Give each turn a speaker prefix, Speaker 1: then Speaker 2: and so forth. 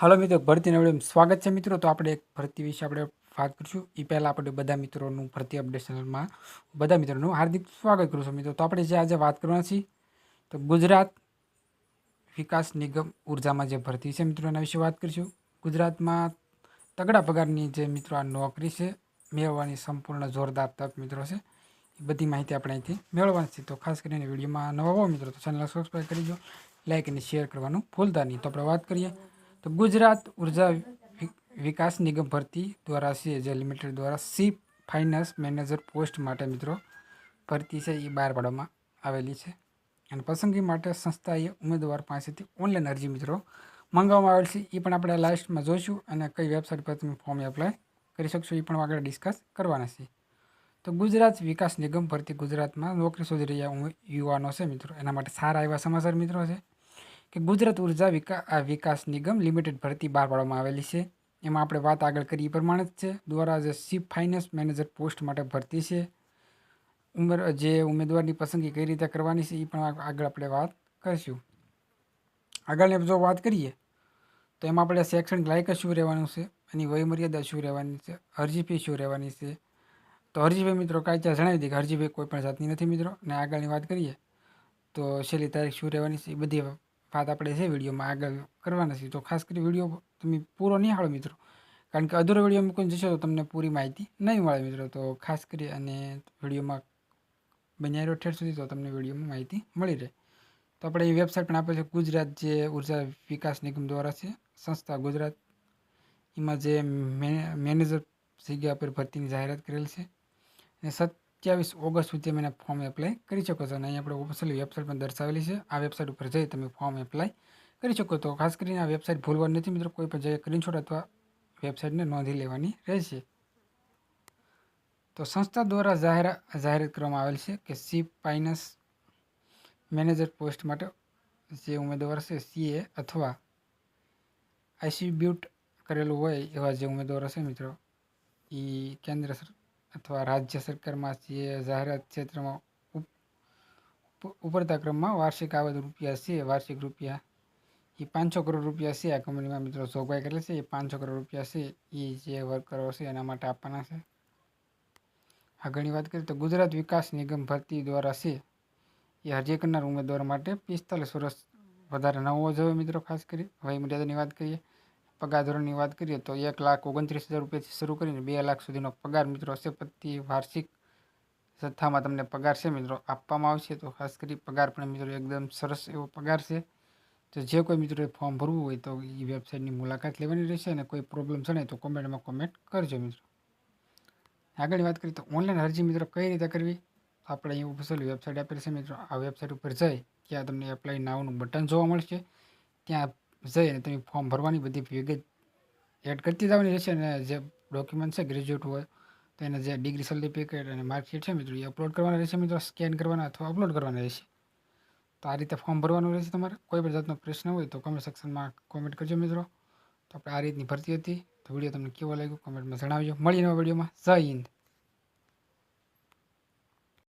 Speaker 1: હાલો મિત્રો ભરતીના વિડીયોમાં સ્વાગત છે મિત્રો. તો આપણે એક ભરતી વિશે આપણે વાત કરીશું. એ પહેલાં આપણે બધા મિત્રોનું ભરતી અપડેટ બધા મિત્રોનું હાર્દિક સ્વાગત કરું છું મિત્રો. તો આપણે જે આજે વાત કરવાના છીએ, તો ગુજરાત વિકાસ નિગમ ઉર્જામાં જે ભરતી છે મિત્રો, એના વિશે વાત કરીશું. ગુજરાતમાં તગડા પગારની જે મિત્રો આ નોકરી છે, મેળવવાની સંપૂર્ણ જોરદાર તક મિત્રો છે. એ બધી માહિતી આપણે અહીંથી મેળવવાની છે. તો ખાસ કરીને વિડીયોમાં નવા મિત્રો, તો ચેનલ સબસ્ક્રાઈબ કરી દો લાઇક અને શેર કરવાનું ભૂલતા નહીં. તો આપણે વાત કરીએ તો ગુજરાત ઊર્જા વિકાસ નિગમ ભરતી દ્વારા છે લિમિટેડ દ્વારા સી ફાઇનાન્સ મેનેજર પોસ્ટ માટે મિત્રો ભરતી છે એ બહાર પાડવામાં આવેલી છે. અને પસંદગી માટે સંસ્થાએ ઉમેદવાર પાસેથી ઓનલાઈન અરજી મિત્રો મંગાવવામાં આવેલ છે. એ પણ આપણે લાસ્ટમાં જોઈશું અને કઈ વેબસાઇટ પર તમે ફોર્મ એપ્લાય કરી શકશો એ પણ આગળ ડિસ્કસ કરવાના છે. તો ગુજરાત વિકાસ નિગમ ભરતી ગુજરાતમાં નોકરી શોધી રહ્યા યુવાનો છે મિત્રો. એના માટે સારા એવા સમાચાર મિત્રો છે. કે ગુજરાત ઊર્જા વિકા, આ વિકાસ નિગમ લિમિટેડ ભરતી બહાર પાડવામાં આવેલી છે. એમાં આપણે વાત આગળ કરી એ પ્રમાણે જ છે. દ્વારા જે ચીફ ફાઇનાન્સ મેનેજર પોસ્ટ માટે ભરતી છે. ઉમેર, જે ઉમેદવારની પસંદગી કઈ રીતે કરવાની છે એ પણ આગ- આગળ આપણે વાત કરીશું. આગળની જો વાત કરીએ, તો એમાં આપણે શૈક્ષણિક લાયકાત શું રહેવાનું છે? એની વયમર્યાદા શું રહેવાની છે? અરજી ફી શું રહેવાની છે? તો અરજી ફી મિત્રો કાંઈ ત્યાં જણાવી દઈએ કે અરજી ફી કોઈ પણ જાતની નથી મિત્રો. અને આગળની વાત કરીએ, તો છેલ્લી તારીખ શું રહેવાની છે એ બધી વાત આપણે છે વિડીયોમાં આગળ કરવાના છે તો ખાસ કરી વીડિયો તમે પૂરો નહીં હાળો મિત્રો. કારણ કે અધૂરો વીડિયો મૂકીને જશો તો તમને પૂરી માહિતી નહીં મળે મિત્રો. તો ખાસ કરી અને વિડીયોમાં બન્યા રહ્યો ઠેર સુધી તો તમને વિડીયોમાં માહિતી મળી રહે. તો આપણે એ વેબસાઇટ પણ આપે છે ગુજરાત જે ઊર્જા વિકાસ નિગમ દ્વારા છે, સંસ્થા ગુજરાત. એમાં જે મેનેજર જગ્યા પર ભરતીની જાહેરાત કરેલ છે. અને સત્યાવીસ ઓગસ્ટ સુધી તમે એના ફોર્મ એપ્લાય કરી શકો છો. અને અહીં આપણે ઓફિશિયલ વેબસાઇટ પણ દર્શાવેલી છે. આ વેબસાઇટ ઉપર જઈ તમે ફોર્મ એપ્લાય કરી શકો તો ખાસ કરીને આ વેબસાઇટ ભૂલવાની નથી મિત્રો. કોઈ પણ જગ્યાએ સ્ક્રીનશોટ અથવા વેબસાઇટને નોંધી લેવાની રહેશે. તો સંસ્થા દ્વારા જાહેર, જાહેરાત કરવામાં આવેલ છે કે સી ફાઇનાન્સ મેનેજર પોસ્ટ માટે જે ઉમેદવાર છે સીએ અથવા આઈસીબ્યુટ કરેલું હોય એવા જે ઉમેદવારો છે મિત્રો એ કેન્દ્ર સર અથવા રાજ્ય સરકારમાં જે જાહેરાત ક્ષેત્રમાં ઉપ- ઉપ- ઉપરતા ક્રમમાં વાર્ષિક આવક રૂપિયા છે, વાર્ષિક રૂપિયા એ પાંચસો કરોડ રૂપિયા છે. આ કંપનીમાં મિત્રો જોગવાઈ કરેલી છે. એ પાંચસો કરોડ રૂપિયા છે. એ જે વર્કરો છે એના માટે આપવાના છે. આગળની વાત કરીએ તો ગુજરાત વિકાસ નિગમ ભરતી દ્વારા છે. એ અરજી કરનાર ઉમેદવાર માટે પિસ્તાલીસ વર્ષ વધારે ન હોવો જોઈએ મિત્રો ખાસ કરી. વય મર્યાદાની વાત કરીએ. પગાર ધોરણની વાત કરીએ તો એક લાખ ઓગણત્રીસ હજાર રૂપિયાથી શરૂ કરીને બે લાખ સુધીનો પગાર મિત્રો હશે. પ્રતિ વાર્ષિક જથ્થામાં તમને પગાર છે મિત્રો આપવામાં આવશે. તો ખાસ કરી પગાર પણ મિત્રો એકદમ સરસ એવો પગાર છે. તો જે કોઈ મિત્રોએ ફોર્મ ભરવું હોય તો એ વેબસાઇટની મુલાકાત લેવાની રહેશે અને કોઈ પ્રોબ્લેમ જણાય તો કોમેન્ટમાં કોમેન્ટ કરજો મિત્રો. આગળની વાત કરીએ તો ઓનલાઈન અરજી મિત્રો કઈ રીતે કરવી? આપણે અહીં ઓફિશિયલ વેબસાઇટ આપેલી છે મિત્રો. આ વેબસાઇટ ઉપર જઈ ત્યાં તમને એપ્લાય નાવનું બટન જોવા મળશે. ત્યાં જઈ અને તમે ફોર્મ ભરવાની બધી વિગત એડ કરતી જવાની રહેશે અને જે ડોક્યુમેન્ટ છે ગ્રેજ્યુએટ હોય, તો એને જે ડિગ્રી સર્ટિફિકેટ અને માર્કશીટ છે મિત્રો, એ અપલોડ કરવાના રહેશે મિત્રો સ્કેન કરવાના અથવા અપલોડ કરવાના રહેશે. તો આ રીતે ફોર્મ ભરવાનું રહેશે તમારે. કોઈ પણ જાતનો પ્રશ્ન હોય તો કમેન્ટ સેક્શનમાં કોમેન્ટ કરજો મિત્રો. તો આપણે આ રીતની ભરતી હતી. તો વીડિયો તમને કેવો લાગ્યો? કોમેન્ટમાં જણાવજો. મળીએ નવા વિડીયોમાં. જય હિન્દ.